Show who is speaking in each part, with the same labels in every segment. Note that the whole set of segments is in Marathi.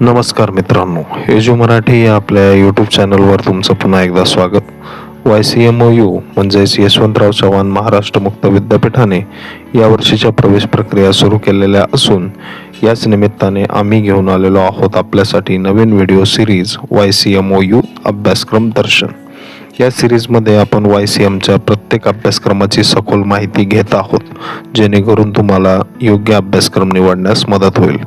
Speaker 1: नमस्कार मित्रांनो एजू मराठी या आपल्या यूट्यूब चॅनलवर तुमचं पुन्हा एकदा स्वागत. वाय म्हणजे सी एम ओ यू म्हणजेच यशवंतराव चव्हाण महाराष्ट्र मुक्त विद्यापीठाने यावर्षीच्या प्रवेश प्रक्रिया सुरू केलेल्या असून याच निमित्ताने आम्ही घेऊन आलेलो आहोत आपल्यासाठी नवीन video series Y C M O U अभ्यासक्रम दर्शन. या सिरीजमध्ये आपण वाय सी एमच्या प्रत्येक अभ्यासक्रमाची सखोल माहिती घेत आहोत जेणेकरून तुम्हाला योग्य अभ्यासक्रम निवडण्यास मदत होईल.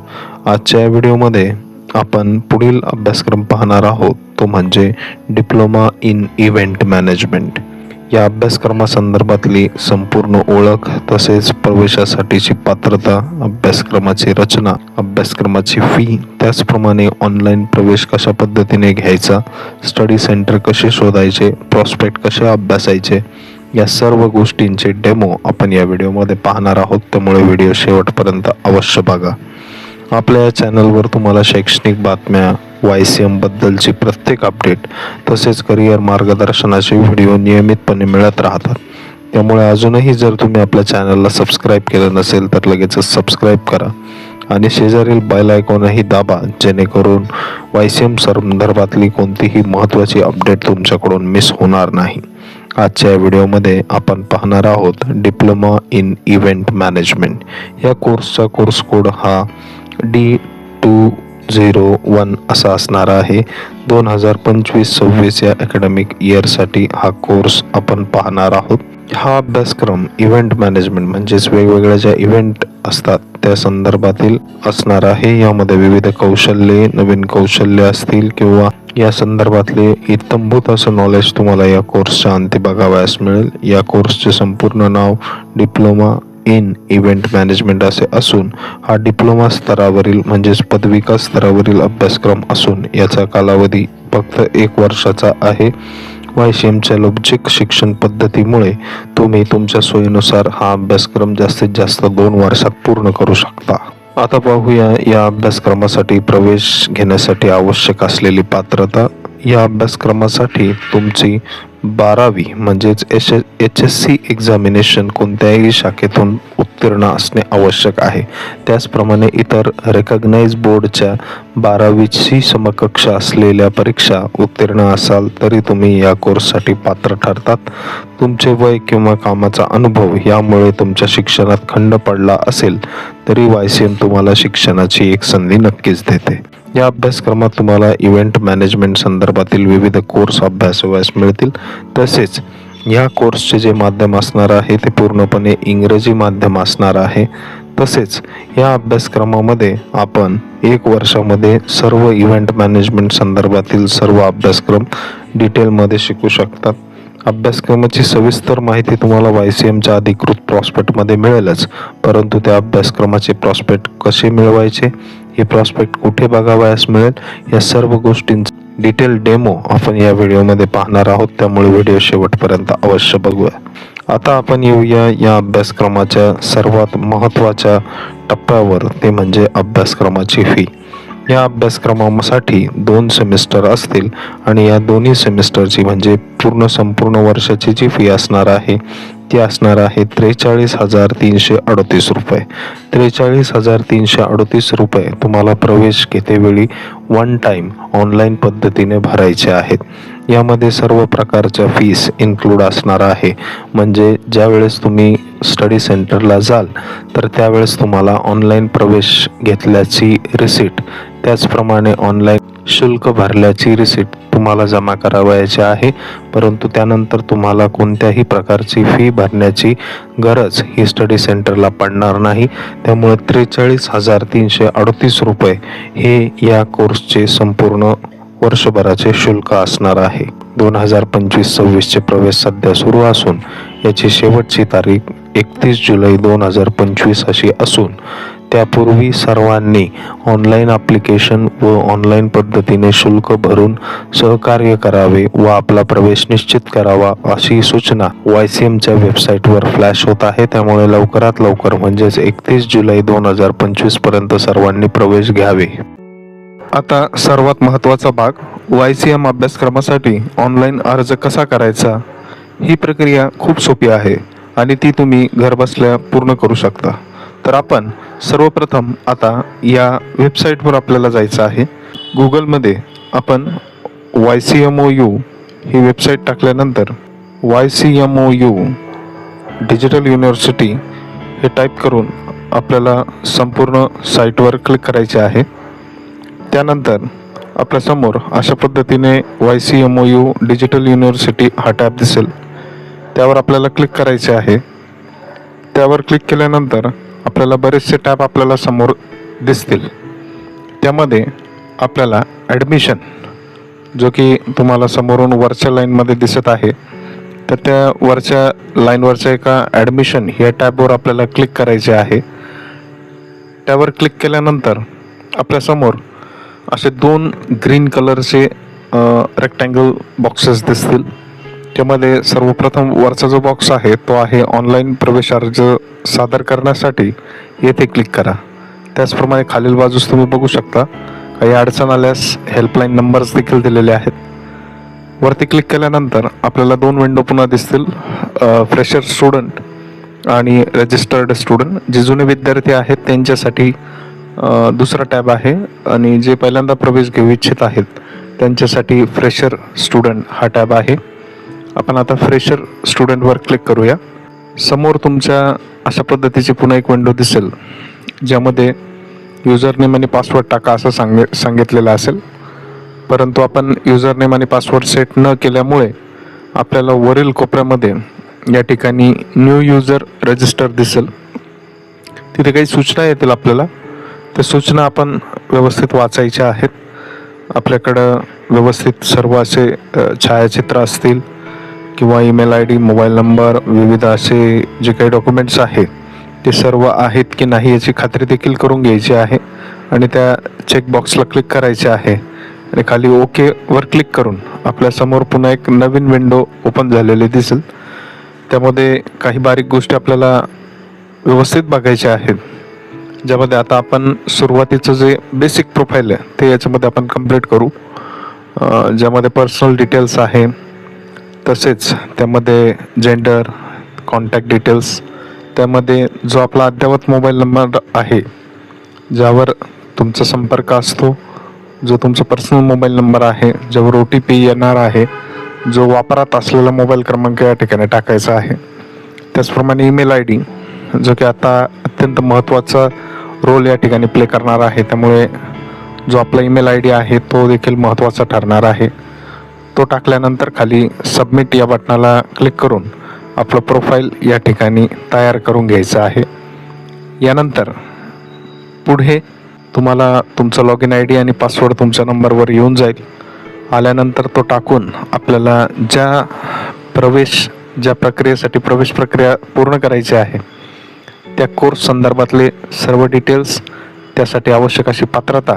Speaker 1: आजच्या या व्हिडिओमध्ये आपण पुढील अभ्यासक्रम पाहणार आहोत. तो म्हणजे डिप्लोमा इन इव्हेंट मॅनेजमेंट. या अभ्यासक्रमासंदर्भातली संपूर्ण ओळख तसेच प्रवेशासाठीची पात्रता अभ्यासक्रमाची रचना अभ्यासक्रमाची फी त्याचप्रमाणे ऑनलाईन प्रवेश कशा पद्धतीने घ्यायचा स्टडी सेंटर कसे शोधायचे प्रॉस्पेक्ट कसे अभ्यासायचे या सर्व गोष्टींचे डेमो आपण या व्हिडिओमध्ये पाहणार आहोत. त्यामुळे व्हिडिओ शेवटपर्यंत अवश्य बघा. आपल्या या चॅनलवर तुम्हाला शैक्षणिक बातम्या वाय सी एमबद्दलची प्रत्येक अपडेट तसेच करिअर मार्गदर्शनाचे व्हिडिओ नियमितपणे मिळत राहतात. त्यामुळे अजूनही जर तुम्ही आपल्या चॅनलला सबस्क्राईब केलं नसेल तर लगेचच सबस्क्राईब करा आणि शेजारील बेल आयकॉनही दाबा जेणेकरून वाय सी एम संदर्भातली कोणतीही महत्त्वाची अपडेट तुमच्याकडून मिस होणार नाही. आजच्या या व्हिडिओमध्ये आपण पाहणार आहोत डिप्लोमा इन इव्हेंट मॅनेजमेंट या कोर्सचा कोर्स कोड हा डी टू झिरो वन असा असणार आहे. दोन हजार पंचवीस सव्वीस या अकॅडमिक इयरसाठी हा कोर्स आपण पाहणार आहोत. हा अभ्यासक्रम इव्हेंट मॅनेजमेंट म्हणजेच वेगवेगळ्या ज्या इव्हेंट असतात त्या संदर्भातील असणार आहे. यामध्ये विविध कौशल्ये नवीन कौशल्य असतील किंवा या संदर्भातले इतंभूत असं नॉलेज तुम्हाला या कोर्सच्या अंती बघावयास मिळेल. या कोर्सचे संपूर्ण नाव डिप्लोमा इन इव्हेंट मॅनेजमेंट असे असून हा डिप्लोमा स्तरावरील म्हणजेच पदविका स्तरावरील अभ्यासक्रम असून याचा कालावधी फक्त एक वर्षाचा आहे. वायशेमच्या सी लवचिक शिक्षण पद्धतीमुळे तुम्ही तुमच्या सोयीनुसार हा अभ्यासक्रम जास्तीत जास्त दोन वर्षात पूर्ण करू शकता. आता पाहूया या अभ्यासक्रमासाठी प्रवेश घेण्यासाठी आवश्यक असलेली पात्रता. या अभ्यासक्रमासाठी तुमची बारावी म्हणजेच H H S C examination कोणत्याही शाखेतून उत्तीर्ण असणे आवश्यक आहे. त्याचप्रमाणे इतर रेकग्नाइज बोर्डच्या बारावीची समकक्ष असलेल्या परीक्षा उत्तीर्ण असाल तरी तुम्ही या कोर्ससाठी पात्र ठरतात. तुमचे वय किंवा कामाचा अनुभव यामुळे तुमच्या शिक्षणात खंड पडला असेल तरी वाय सी एम तुम्हाला शिक्षणाची एक संधी नक्कीच देते. या अभ्यासक्रमात तुम्हाला इव्हेंट मॅनेजमेंट संदर्भातील विविध कोर्स अभ्यासावयास मिळतील. तसेच या कोर्सचे जे माध्यम असणार आहे ते पूर्णपणे इंग्रजी माध्यम असणार आहे. तसेच या अभ्यासक्रमामध्ये आपण एक वर्षामध्ये सर्व इव्हेंट मॅनेजमेंट संदर्भातील सर्व अभ्यासक्रम डिटेलमध्ये शिकू शकतात. अभ्यासक्रमाची सविस्तर माहिती तुम्हाला वाय सी एमच्या अधिकृत प्रॉस्पेक्टमध्ये मिळेलच. परंतु त्या अभ्यासक्रमाचे प्रॉस्पेक्ट कसे मिळवायचे? हे प्रॉस्पेक्ट कुठे बघावयास मिळेल या सर्व गोष्टींचा डिटेल डेमो आपण या व्हिडिओमध्ये पाहणार आहोत. त्यामुळे व्हिडिओ शेवटपर्यंत अवश्य बघूया. आता आपण येऊया या अभ्यासक्रमाच्या सर्वात महत्त्वाच्या टप्प्यावर. ते म्हणजे अभ्यासक्रमाची फी या अभ्यासक्रमासाठी दोन सेमिस्टर असतील आणि या दोन्ही सेमिस्टरची म्हणजे पूर्ण संपूर्ण वर्षाची जी फी असणार आहे ती असणार आहे त्रेचाळीस हजार तीनशे अडतीस रुपये. त्रेचाळीस हजार तीनशे अडतीस रुपये तुम्हाला प्रवेश घेतेवेळी वन टाईम ऑनलाईन पद्धतीने भरायचे आहेत. यामध्ये सर्व प्रकारच्या फीस इन्क्लूड असणार आहे. म्हणजे ज्यावेळेस तुम्ही स्टडी सेंटरला जाल तर त्यावेळेस तुम्हाला ऑनलाईन प्रवेश घेतल्याची रिसिट त्याचप्रमाणे ऑनलाईन शुल्क भरल्याची रिसिट तुम्हाला जमा करावयाची आहे. परंतु त्यानंतर तुम्हाला कोणत्याही प्रकारची फी भरण्याची गरज ही स्टडी सेंटरला पडणार नाही. त्यामुळे त्रेचाळीस हजार तीनशे अडतीस रुपये हे या कोर्सचे संपूर्ण वर्षभराचे शुल्क असणार आहे. दोन हजार पंचवीस सव्वीसचे प्रवेश सध्या सुरू असून याची शेवटची तारीख एकतीस जुलै दोन हजार पंचवीस अशी असून त्यापूर्वी सर्वांनी ऑनलाईन ॲप्लिकेशन व ऑनलाईन पद्धतीने शुल्क भरून सहकार्य करावे व आपला प्रवेश निश्चित करावा अशी सूचना वाय सी एमच्या वेबसाईटवर फ्लॅश होत आहे. त्यामुळे लवकरात लवकर म्हणजेच एकतीस जुलै दोन हजार पंचवीसपर्यंत सर्वांनी प्रवेश घ्यावे. आता सर्वात महत्त्वाचा भाग वाय सी एम अभ्यासक्रमासाठी ऑनलाईन अर्ज कसा करायचा? ही प्रक्रिया खूप सोपी आहे आणि ती तुम्ही घरबसल्या पूर्ण करू शकता.
Speaker 2: तर आपण सर्वप्रथम आता या वेबसाईटवर आपल्याला जायचं आहे. गुगलमध्ये आपण Y C M O U ही वेबसाईट टाकल्यानंतर Y C M O U digital university हे टाईप करून आपल्याला संपूर्ण साईटवर क्लिक करायचे आहे. त्यानंतर आपल्यासमोर अशा पद्धतीने Y C M O U digital university हा टॅब दिसेल. त्यावर आपल्याला क्लिक करायचे आहे. त्यावर क्लिक केल्यानंतर आपल्याला बरेचसे टॅप आपल्याला समोर दिसतील. त्यामध्ये आपल्याला ॲडमिशन जो की तुम्हाला समोरून वरच्या लाईनमध्ये दिसत आहे तर त्या वरच्या लाईनवरच्या एका ॲडमिशन या टॅबवर आपल्याला क्लिक करायचे आहे. त्यावर क्लिक केल्यानंतर आपल्यासमोर असे दोन ग्रीन कलरचे रेक्टँगल बॉक्सेस दिसतील. त्यामध्ये सर्वप्रथम वरचा जो बॉक्स आहे तो आहे ऑनलाईन प्रवेश अर्ज सादर करण्यासाठी. येथे क्लिक करा. त्याचप्रमाणे खालील बाजूस तुम्ही बघू शकता काही अडचण आल्यास हेल्पलाईन नंबर्स देखील दिलेले आहेत. वरती क्लिक केल्यानंतर आपल्याला दोन विंडो पुन्हा दिसतील फ्रेशर स्टुडंट आणि रजिस्टर्ड स्टुडंट जे जुने विद्यार्थी आहेत त्यांच्यासाठी दुसरा टॅब आहे आणि जे पहिल्यांदा प्रवेश घेऊ इच्छित आहेत त्यांच्यासाठी फ्रेशर स्टुडंट हा टॅब आहे. आपण आता फ्रेशर स्टुडंटवर क्लिक करूया. समोर तुमच्या अशा पद्धतीची पुन्हा एक विंडो दिसेल ज्यामध्ये युजर नेम आणि पासवर्ड टाका असं सांग सांगितलेलं असेल. परंतु आपण युजर नेम आणि पासवर्ड सेट न केल्यामुळे आपल्याला वरील कोपऱ्यामध्ये या ठिकाणी न्यू युजर रजिस्टर दिसेल. तिथे काही सूचना येतील आपल्याला. त्या सूचना आपण व्यवस्थित वाचायच्या आहेत. आपल्याकडं व्यवस्थित सर्व असे छायाचित्र असतील. किंवा email I D mobile number विविध असे जे काही डॉक्युमेंट्स आहेत ते सर्व आहेत की नाही याची खात्री देखील करून घ्यायची आहे आणि त्या चेकबॉक्सला क्लिक करायचे आहे. आणि खाली ओकेवर क्लिक करून आपल्यासमोर पुन्हा एक नवीन विंडो ओपन झालेली दिसेल. त्यामध्ये काही बारीक गोष्टी आपल्याला व्यवस्थित बघायच्या आहेत. ज्यामध्ये आता आपण सुरुवातीचं जे बेसिक प्रोफाईल आहे ते याच्यामध्ये आपण कंप्लीट करू. ज्यामध्ये पर्सनल डिटेल्स आहे तसेच त्यामध्ये जेंडर कॉन्टॅक्ट डिटेल्स त्यामध्ये जो आपला अद्ययावत मोबाईल नंबर आहे ज्यावर तुमचा संपर्क असतो जो तुमचा पर्सनल मोबाईल नंबर आहे ज्यावर ओ टी पी येणार आहे जो वापरात असलेला मोबाईल क्रमांक या ठिकाणी टाकायचा आहे. त्याचप्रमाणे ईमेल आय डी जो की आता अत्यंत महत्त्वाचा रोल या ठिकाणी प्ले करणार आहे. त्यामुळे जो आपला ईमेल आय डी आहे तो देखील महत्त्वाचा ठरणार आहे. तो टाकल्यानंतर खाली सबमिट या बटनाला क्लिक करून आपलं प्रोफाईल या ठिकाणी तयार करून घ्यायचं आहे. यानंतर पुढे तुम्हाला तुमचं लॉग इन आय डी आणि पासवर्ड तुमच्या नंबरवर येऊन जाईल. आल्यानंतर तो टाकून आपल्याला ज्या प्रवेश ज्या प्रक्रियेसाठी प्रवेश प्रक्रिया पूर्ण करायची आहे त्या कोर्स संदर्भातले सर्व डिटेल्स त्यासाठी आवश्यक अशी पात्रता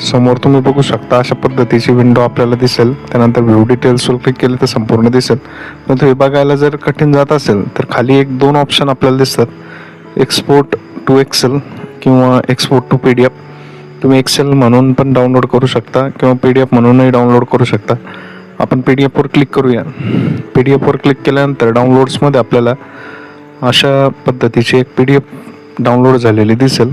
Speaker 2: समोर तुम्ही बघू शकता अशा पद्धतीची विंडो आपल्याला दिसेल. त्यानंतर व्ह्यू डिटेल्सवर क्लिक केले तर संपूर्ण दिसेल. परंतु हे बघायला जर कठीण जात असेल तर खाली एक दोन ऑप्शन आपल्याला दिसतात. एक्सपोर्ट टू एक्सेल किंवा export to P D F तुम्ही एक्सेल म्हणून पण डाउनलोड करू शकता किंवा पी डी एफ म्हणूनही डाउनलोड करू शकता. आपण पी डी एफवर क्लिक करूया. पी डी एफवर क्लिक केल्यानंतर डाउनलोड्समध्ये आपल्याला अशा पद्धतीची एक पी डी एफ डाउनलोड झालेली दिसेल.